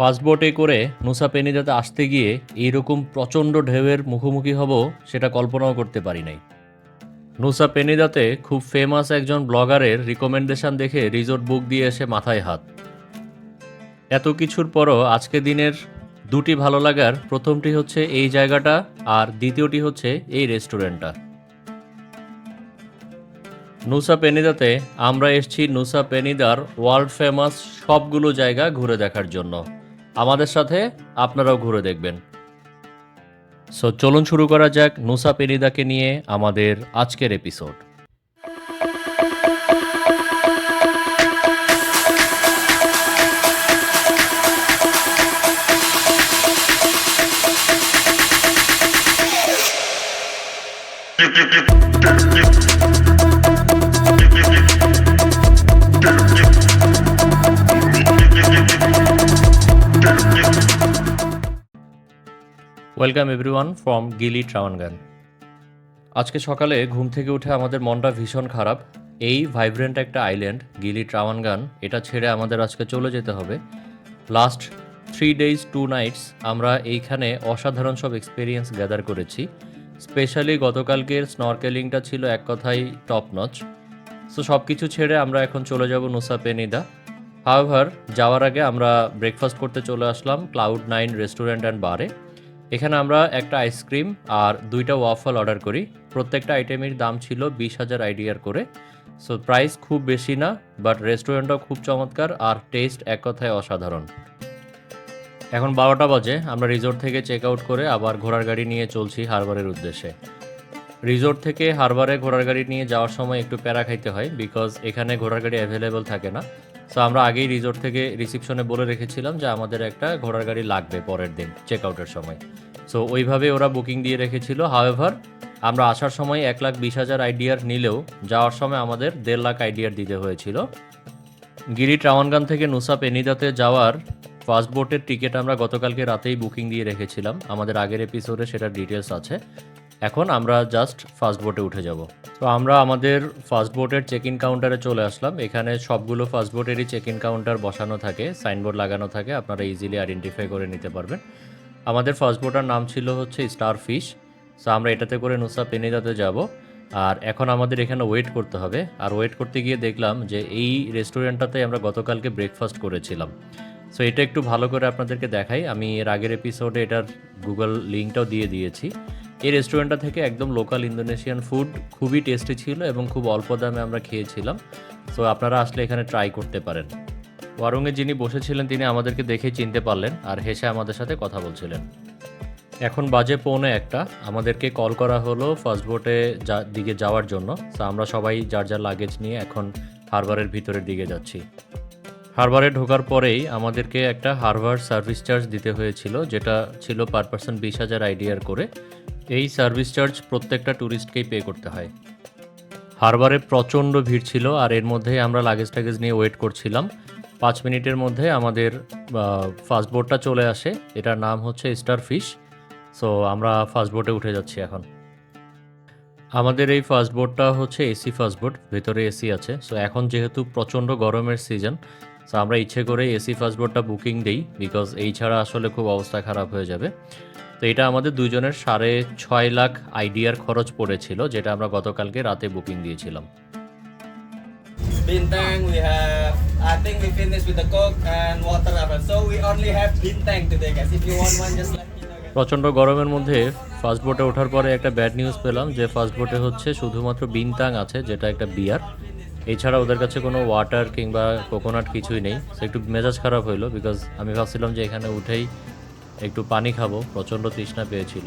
Fast করে নুসা পেনিদাতে আসতে গিয়ে এইরকম প্রচণ্ড ঢেউয়ের মুখোমুখি হব সেটা কল্পনাও করতে পারি নাই। নুসা পেনিদাতে খুব ফেমাস একজন ব্লগারের রিকমেন্ডেশন দেখে রিসোর্ট বুক দিয়ে এসে মাথায় হাত। এত কিছুর পরও আজকে দিনের দুটি ভালো লাগার, প্রথমটি হচ্ছে এই জায়গাটা আর দ্বিতীয়টি হচ্ছে এই রেস্টুরেন্টটা নুসা পেনিদাতে আমরা এসেছি নুসা পেনিদার ওয়ার্ল্ড ফেমাস সবগুলো জায়গা ঘুরে দেখার জন্য। আমাদের সাথে আপনারাও ঘুরে দেখবেন সো চলুন শুরু করা যাক নুসা পেরিদাকে নিয়ে আমাদের আজকের এপিসোড ওয়েলকাম এভরিওয়ান ফ্রম গিলি ট্রাওয়ানগান আজকে সকালে ঘুম থেকে উঠে আমাদের মনটা ভীষণ খারাপ। এই ভাইব্রেন্ট একটা আইল্যান্ড গিলি ট্রাওয়ানগান এটা ছেড়ে আমাদের আজকে চলে যেতে হবে। Last three days two nights আমরা এইখানে অসাধারণ সব এক্সপিরিয়েন্স গ্যাদার করেছি। স্পেশালি গতকালকের স্নরকেলিংটা ছিল এক কথাই টপ নচ সো সব কিছু ছেড়ে আমরা এখন চলে যাব নুসা পেনিদা হাওভার যাওয়ার আগে আমরা ব্রেকফাস্ট করতে চলে আসলাম ক্লাউড নাইন রেস্টুরেন্ট অ্যান্ড বারে এখানে আমরা একটা আইসক্রিম আর দুইটা ওয়াফল অর্ডার করি। প্রত্যেকটা আইটেমের দাম ছিল বিশ হাজার আইডিয়ার করে। সো প্রাইস খুব বেশি না বাট রেস্টুরেন্টটাও খুব চমৎকার আর টেস্ট এক কথায় অসাধারণ। এখন বারোটা বাজে, আমরা রিসোর্ট থেকে চেক আউট করে আবার ঘোড়ার গাড়ি নিয়ে চলছি হারবারের উদ্দেশ্যে। রিসোর্ট থেকে হারবারে ঘোড়ার গাড়ি নিয়ে যাওয়ার সময় একটু প্যারা খাইতে হয় বিকজ এখানে ঘোড়ার গাড়ি অ্যাভেলেবল থাকে না। সো আমরা আগেই রিসোর্ট থেকে রিসিপশনে বলে রেখেছিলাম যে আমাদের একটা ঘোড়ার গাড়ি লাগবে পরের দিন চেক আউটের সময়। সো ওইভাবে ওরা বুকিং দিয়ে রেখেছিল। হাওয়েভার আমরা আসার সময় এক লাখ বিশ হাজার আইডিয়ার নিলেও যাওয়ার সময় আমাদের দেড় লাখ আইডিয়ার দিতে হয়েছিল। গিরি ট্রাওয়ানগান থেকে নুসা পেনিদাতে যাওয়ার ফার্স্ট বোটের টিকিট আমরা গতকালকে রাতেই বুকিং দিয়ে রেখেছিলাম। আমাদের আগের এপিসোডে সেটার ডিটেলস আছে। এখন আমরা জাস্ট ফার্স্ট বোটে উঠে যাব। তো আমরা আমাদের ফার্স্ট বোটের চেক ইন কাউন্টারে চলে আসলাম। এখানে সবগুলো ফার্স্ট বোটেরই চেক ইন কাউন্টার বসানো থাকে সাইনবোর্ড লাগানো থাকে, আপনারা ইজিলি আইডেন্টিফাই করে নিতে পারবেন। আমাদের ফার্স্ট বোটার নাম ছিল হচ্ছে স্টার ফিশ সো আমরা এটাতে করে নুসা পেনিদাতে যাব। আর এখন আমাদের এখানে ওয়েট করতে হবে। আর ওয়েট করতে গিয়ে দেখলাম যে এই রেস্টুরেন্টটাতে আমরা গতকালকে ব্রেকফাস্ট করেছিলাম। সো এটা একটু ভালো করে আপনাদেরকে দেখাই। আমি এর আগের এপিসোডে এটার গুগল লিঙ্কটাও দিয়ে দিয়েছি। এই রেস্টুরেন্টটা থেকে একদম লোকাল ইন্দোনেশিয়ান ফুড খুবই টেস্টি ছিল এবং খুব অল্প দামে আমরা খেয়েছিলাম। সো আপনারা আসলে এখানে ট্রাই করতে পারেন। ওয়ারুংয়ে যিনি বসেছিলেন, তিনি আমাদেরকে দেখে চিনতে পারলেন আর হেসে আমাদের সাথে কথা বলছিলেন। এখন বাজে পৌনে একটা। আমাদেরকে কল করা হলো ফার্স্ট বোটে যা, দিকে যাওয়ার জন্য। তো আমরা সবাই যার যার লাগেজ নিয়ে এখন হারবারের ভিতরের দিকে যাচ্ছি। হারবারে ঢোকার পরেই আমাদেরকে একটা হারবার সার্ভিস চার্জ দিতে হয়েছিল, যেটা ছিল পার পার্সন বিশ হাজার আইডিয়ার করে। এই সার্ভিস চার্জ প্রত্যেকটা ট্যুরিস্টকেই পে করতে হয়। হারবারে প্রচণ্ড ভিড় ছিল আর এর মধ্যেই আমরা লাগেজ টাগেজ নিয়ে ওয়েট করছিলাম। পাঁচ মিনিটের মধ্যে আমাদের ফাস্ট বোটটা চলে আসে। এটার নাম হচ্ছে স্টার ফিশ সো আমরা ফাস্ট বোটে উঠে যাচ্ছি এখন। আমাদের এই ফাস্ট বোটটা হচ্ছে এসি ফাস্ট বোট ভেতরে এসি আছে। সো এখন যেহেতু প্রচণ্ড গরমের সিজন সো আমরা ইচ্ছে করে এসি ফাস্ট বোটটা বুকিং দিই বিকজ এই ছাড়া আসলে খুব অবস্থা খারাপ হয়ে যাবে। তো এটা আমাদের দুজনের সাড়ে ছয় লাখ আইডিয়ার খরচ পড়েছিল যেটা আমরা গতকালকে রাতে বুকিং দিয়েছিলাম Bintang, we have. I think we finished with the coke and water. So we only have bintang today, guys. If you want one, just let me know. guys. প্রচণ্ড গরমের মধ্যে ফার্স্ট বোটে ওঠার পরে একটা ব্যাড নিউজ পেলাম যে first বোটে হচ্ছে শুধুমাত্র বিনতাং আছে যেটা একটা বিয়ার এছাড়া ওদের কাছে কোনো ওয়াটার কিংবা কোকোনাট কিছুই নেই সো একটু মেজাজ খারাপ হইল বিকজ আমি ভাবছিলাম যে এখানে উঠেই একটু পানি খাব, প্রচণ্ড তৃষ্ণা পেয়েছিল।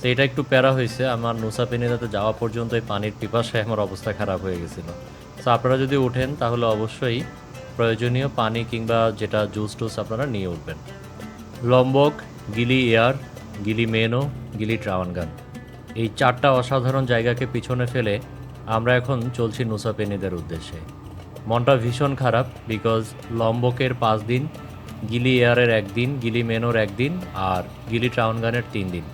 তো এটা একটু প্যারা হয়েছে, আমার নুসা পেনিদাতে যাওয়া পর্যন্ত এই পানির পিপাসায় আমার অবস্থা খারাপ হয়ে গেছিল। তো আপনারা যদি ওঠেন, তাহলে অবশ্যই প্রয়োজনীয় পানি কিংবা যেটা জুস টুস আপনারা নিয়ে উঠবেন। লম্বক, গিলি এয়ার, গিলি মেনো, গিলি ট্রাওয়ানগান। এই চারটা অসাধারণ জায়গাকে পিছনে ফেলে আমরা এখন চলছি নুসা পেনিদের উদ্দেশ্যে। মনটা ভীষণ খারাপ বিকজ লম্বকের পাঁচ দিন গিলি এয়ারের একদিন গিলি মেনোর একদিন আর গিলি ট্রাউনগানের তিন দিন।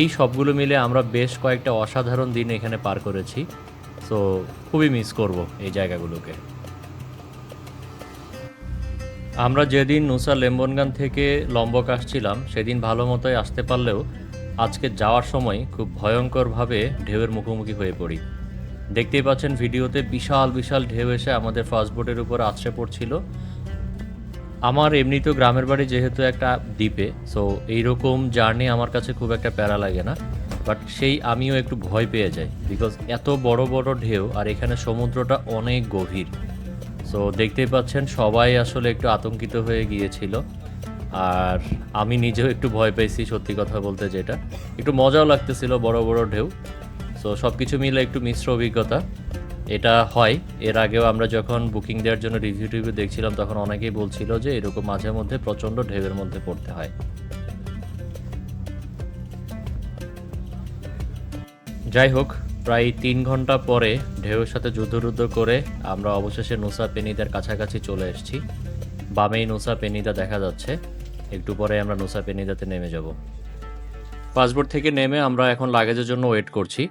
এই সবগুলো মিলে আমরা বেশ কয়েকটা অসাধারণ দিন এখানে পার করেছি, সো খুবই মিস করব এই জায়গাগুলোকে। আমরা যেদিন নুসা লেম্বনগান থেকে লম্বক আসছিলাম, সেদিন ভালো মতোই আসতে পারলেও আজকে যাওয়ার সময় খুব ভয়ঙ্করভাবে ঢেউয়ের মুখোমুখি হয়ে পড়ি। দেখতেই পাচ্ছেন, ভিডিওতে বিশাল বিশাল ঢেউ এসে আমাদের ফাস্টবোটের উপর আছড়ে পড়ছিল। আমার এমনিতেও গ্রামের বাড়ি যেহেতু একটা দ্বীপে সো এইরকম জার্নি আমার কাছে খুব একটা প্যারা লাগে না বাট সেই আমিও একটু ভয় পেয়ে যাই বিকজ এত বড় বড় ঢেউ আর এখানে সমুদ্রটা অনেক গভীর। সো দেখতেই পাচ্ছেন, সবাই আসলে একটু আতঙ্কিত হয়ে গিয়েছিল, আর আমি নিজেও একটু ভয় পেয়েছি, সত্যি কথা বলতে যেটা। একটু মজাও লাগতেছিল বড় বড় ঢেউ সো সব কিছু মিলে একটু মিশ্র অভিজ্ঞতা। এটা হয়। এর আগেও আমরা যখন বুকিং দেওয়ার জন্য রিভিউ টিভিউ দেখছিলাম, তখন অনেকেই বলছিল যে এরকম মাঝে মধ্যে প্রচণ্ড ঢেউয়ের মধ্যে পড়তে হয়। যাই হোক, প্রায় তিন ঘণ্টা পরে ঢেউয়ের সাথে যুদ্ধরুদ্ধ করে আমরা অবশেষে নুসা পেনিদার কাছাকাছি চলে এসেছি। বামেই নুসা পেনিদা দেখা যাচ্ছে। একটু পরে আমরা নুসা পেনিদাতে নেমে যাব। পাসপোর্ট থেকে নেমে আমরা এখন লাগেজের জন্য ওয়েট করছি।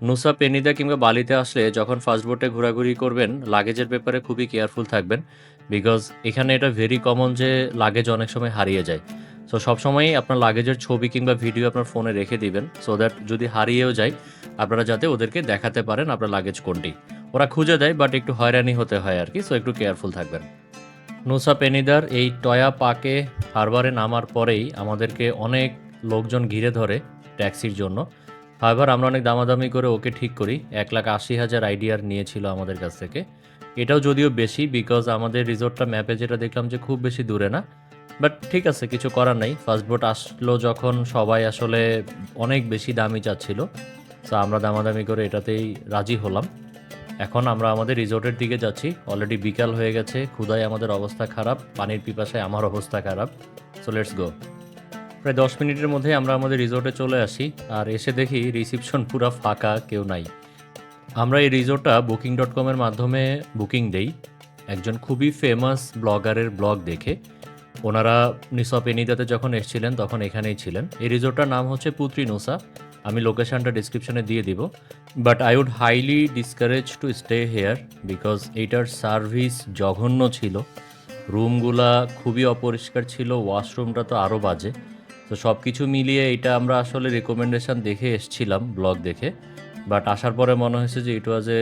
নুসা পেনিদা কিংবা বালিতে আসলে যখন ফাস্টবোটে ঘোরাঘুরি করবেন লাগেজের ব্যাপারে খুবই কেয়ারফুল থাকবেন বিকজ এখানে এটা ভেরি কমন যে লাগেজ অনেক সময় হারিয়ে যায়। সো সবসময়ই আপনার লাগেজের ছবি কিংবা ভিডিও আপনার ফোনে রেখে দিবেন সো দ্যাট যদি হারিয়েও যায়, আপনারা যাতে ওদেরকে দেখাতে পারেন আপনার লাগেজ কোনটি। ওরা খুঁজে দেয় বাট একটু হয়রানি হতে হয় আর কি সো একটু কেয়ারফুল থাকবেন। নুসা পেনিদার এই টয়া পাকে হারবারে নামার পরেই আমাদেরকে অনেক লোকজন ঘিরে ধরে ট্যাক্সির জন্য। হারবার আমরা অনেক দামাদামি করে ওকে ঠিক করি। এক লাখ আশি হাজার আইডিয়ার নিয়েছিল আমাদের কাছ থেকে। এটাও যদিও বেশি বিকজ আমাদের রিসোর্টটা ম্যাপে যেটা দেখলাম যে খুব বেশি দূরে না। বাট ঠিক আছে, কিছু করার নাই। ফার্স্ট বোট আসলো যখন সবাই আসলে অনেক বেশি দামি চাচ্ছিল। সো আমরা দামাদামি করে এটাতেই রাজি হলাম। এখন আমরা আমাদের রিসোর্টের দিকে যাচ্ছি। অলরেডি বিকাল হয়ে গেছে। ক্ষুদায় আমাদের অবস্থা খারাপ। পানির পিপাসায় আমার অবস্থা খারাপ। সো লেটস গো প্রায় দশ মিনিটের মধ্যে আমরা আমাদের রিসোর্টে চলে আসি, আর এসে দেখি রিসিপশন পুরো ফাঁকা, কেউ নাই। আমরা এই রিসোর্টটা বুকিং ডট কমের মাধ্যমে বুকিং দেই। একজন খুবই ফেমাস ব্লগারের ব্লগ দেখে। ওনারা নিসপ এনিদাতে যখন এসেছিলেন, তখন এখানেই ছিলেন। এই রিসোর্টটার নাম হচ্ছে পুত্রি নোসা। আমি লোকেশনটা ডিসক্রিপশনে দিয়ে দিব। But I would highly discourage to stay here because এইটার সার্ভিস জঘন্য ছিল। রুমগুলা খুবই অপরিষ্কার ছিল ওয়াশরুমটা তো আরও বাজে। তো সব কিছু মিলিয়ে এটা আমরা আসলে রেকমেন্ডেশন দেখে এসছিলাম ব্লগ দেখে। বাট আসার পরে মনে হয়েছে যে ইট ওয়াজ এ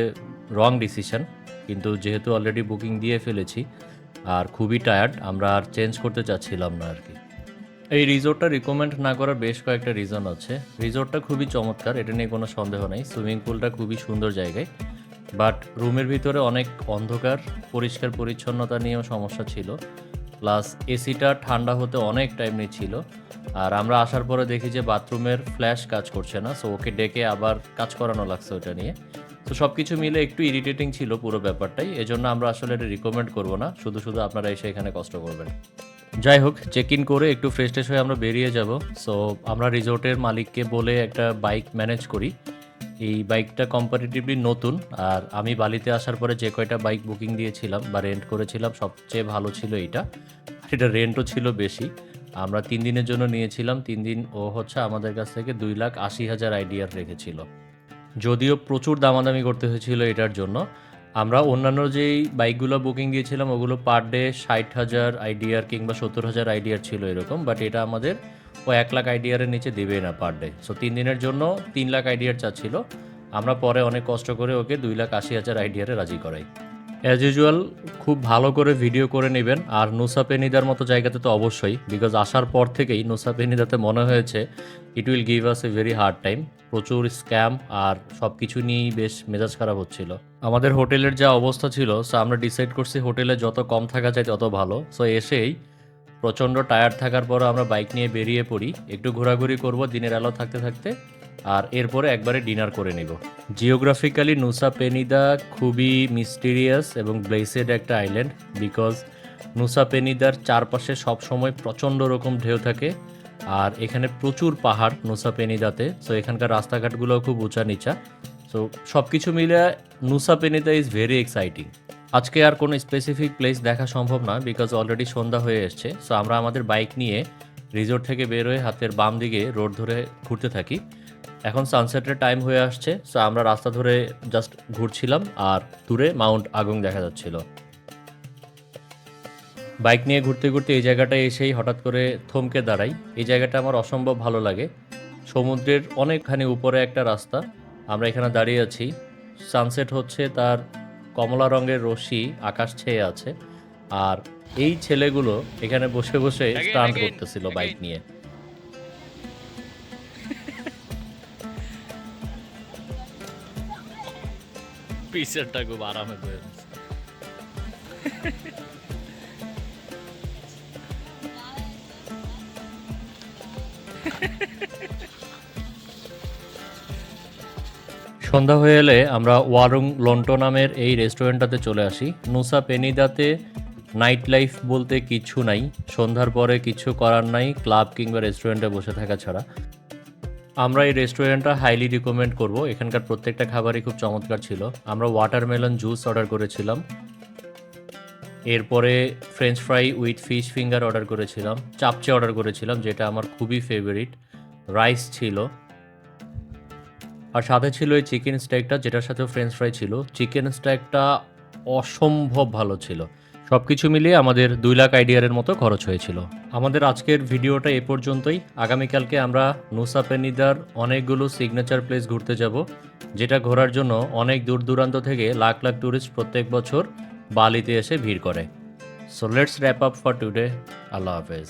রং ডিসিশন কিন্তু যেহেতু অলরেডি বুকিং দিয়ে ফেলেছি, আর খুবই টায়ার্ড আমরা আর চেঞ্জ করতে চাচ্ছিলাম না আর কি। এই রিসোর্টটা রিকমেন্ড না করার বেশ কয়েকটা রিজন আছে। রিসোর্টটা খুবই চমৎকার, এটা নিয়ে কোনো সন্দেহ নেই। সুইমিং পুলটা খুবই সুন্দর জায়গায়। বাট রুমের ভিতরে অনেক অন্ধকার, পরিষ্কার পরিচ্ছন্নতা নিয়েও সমস্যা ছিল। প্লাস এসিটা ঠান্ডা হতে অনেক টাইম নিচ্ছিল। আর আমরা আসার পরে দেখি যে বাথরুমের ফ্ল্যাশ কাজ করছে না সো ওকে ডেকে আবার কাজ করানো লাগছে ওটা নিয়ে। তো সব কিছু মিলে একটু ইরিটেটিং ছিল পুরো ব্যাপারটাই, এজন্য আমরা আসলে এটা রিকমেন্ড করব না, শুধু শুধু আপনারা এসে এখানে কষ্ট করবেন। যাই হোক চেক ইন করে একটু ফ্রেশ ট্রেশ হয়ে আমরা বেরিয়ে যাব। সো আমরা রিসোর্টের মালিককে বলে একটা বাইক ম্যানেজ করি। এই বাইকটা কম্পারেটিভলি নতুন, আর আমি বালিতে আসার পরে যে কয়টা বাইক বুকিং দিয়েছিলাম বা রেন্ট করেছিলাম, সবচেয়ে ভালো ছিল এটা এটা রেন্টও ছিল বেশি। আমরা তিন দিনের জন্য নিয়েছিলাম, তিন দিন ও হচ্ছে আমাদের কাছ থেকে দুই লাখ আশি হাজার আইডিয়ার রেখেছিল। যদিও প্রচুর দামাদামি করতে হয়েছিল এটার জন্য। আমরা অন্যান্য যেই বাইকগুলো বুকিং দিয়েছিলাম, ওগুলো পার ডে ষাট হাজার আইডিয়ার কিংবা সত্তর হাজার আইডিয়ার ছিল এরকম বাট এটা আমাদের ও এক লাখ আইডিয়ারের নিচে দেবে না পার ডে। সো তিন দিনের জন্য তিন লাখ আইডিয়ার চাচ্ছিল। আমরা পরে অনেক কষ্ট করে ওকে দুই লাখ আশি হাজার আইডিয়ারে রাজি করাই। অ্যাজ ইউজুয়াল খুব ভালো করে ভিডিও করে নেবেন। আর নুসা পেনিদার মতো জায়গাতে তো অবশ্যই বিকজ আসার পর থেকেই নুসা পেনিদাতে মনে হয়েছে it will give us a very hard time প্রচুর স্ক্যাম আর সব কিছু নিয়েই বেশ মেজাজ খারাপ হচ্ছিল। আমাদের হোটেলের যা অবস্থা ছিল সো আমরা ডিসাইড করছি হোটেলে যত কম থাকা যায় তত ভালো। সো এসেই প্রচণ্ড টায়ার্ড থাকার পর আমরা বাইক নিয়ে বেরিয়ে পড়ি। একটু ঘোরাঘুরি করব, দিনের আলো থাকতে থাকতে, আর এরপরে একবারে ডিনার করে নিব। জিওগ্রাফিক্যালি নুসা পেনিদা খুবই মিস্টিরিয়াস এবং ব্লেসেড একটা আইল্যান্ড বিকজ নুসা পেনিদার চারপাশে সবসময় প্রচণ্ড রকম ঢেউ থাকে, আর এখানে প্রচুর পাহাড় নুসা পেনিদাতে সো এখানকার রাস্তাঘাটগুলোও খুব উঁচা নিচা সো সব কিছু মিলে Nusa Penida is very exciting আজকে আর কোনো স্পেসিফিক প্লেস দেখা সম্ভব না বিকজ অলরেডি সন্ধ্যা হয়ে এসছে। সো আমরা আমাদের বাইক নিয়ে রিসোর্ট থেকে বের হয়ে হাতের বাম দিকে রোড ধরে ঘুরতে থাকি। এখন সানসেটের টাইম হয়ে আসছে। সো আমরা রাস্তা ধরে জাস্ট ঘুরছিলাম আর দূরে মাউন্ট আগুং দেখা যাচ্ছিল। বাইক নিয়ে ঘুরতে ঘুরতে এই জায়গাটায় এসেই হঠাৎ করে থমকে দাঁড়াই। এই জায়গাটা আমার অসম্ভব ভালো লাগে। সমুদ্রের অনেকখানি উপরে একটা রাস্তা। আমরা এখানে দাঁড়িয়ে আছি। সানসেট হচ্ছে তার কমলা রঙের রশ্মি আকাশ ছেয়ে আছে আর এই ছেলেগুলো এখানে বসে বসে স্টান্ট করতেছিল বাইক. নিয়ে পিসেরটা খুব আরামে বয়ে আছে। সন্ধ্যা হয়ে এলে আমরা ওয়ারুং লন্টো নামের এই রেস্টুরেন্টটাতে চলে আসি। নুসা পেনিদাতে নাইট লাইফ বলতে কিছু নাই, সন্ধ্যার পরে কিছু করার নাই, ক্লাব কিংবা রেস্টুরেন্টে বসে থাকা ছাড়া। আমরা এই রেস্টুরেন্টটা হাইলি রিকমেন্ড করব, এখানকার প্রত্যেকটা খাবারই খুব চমৎকার ছিল। আমরা ওয়াটারমেলন জুস অর্ডার করেছিলাম। এরপরে French fry with fish finger order করেছিলাম। চাপচে অর্ডার করেছিলাম, যেটা আমার খুবই ফেভারিট। রাইস ছিল। আর সাথে ছিল এই চিকেন স্টেকটা যেটার সাথে ফ্রেঞ্চ ফ্রাই ছিল। চিকেন স্টেকটা অসম্ভব ভালো ছিল। সব কিছু মিলিয়ে আমাদের দুই লাখ আইডিয়ারের মতো খরচ হয়েছিল। আমাদের আজকের ভিডিওটা এ পর্যন্তই। আগামীকালকে আমরা নুসা পেনিদার অনেকগুলো সিগনেচার প্লেস ঘুরতে যাব, যেটা ঘোরার জন্য অনেক দূর দূরান্ত থেকে লাখ লাখ ট্যুরিস্ট প্রত্যেক বছর বালিতে এসে ভিড় করে। So let's wrap up for today আল্লাহ হাফেজ।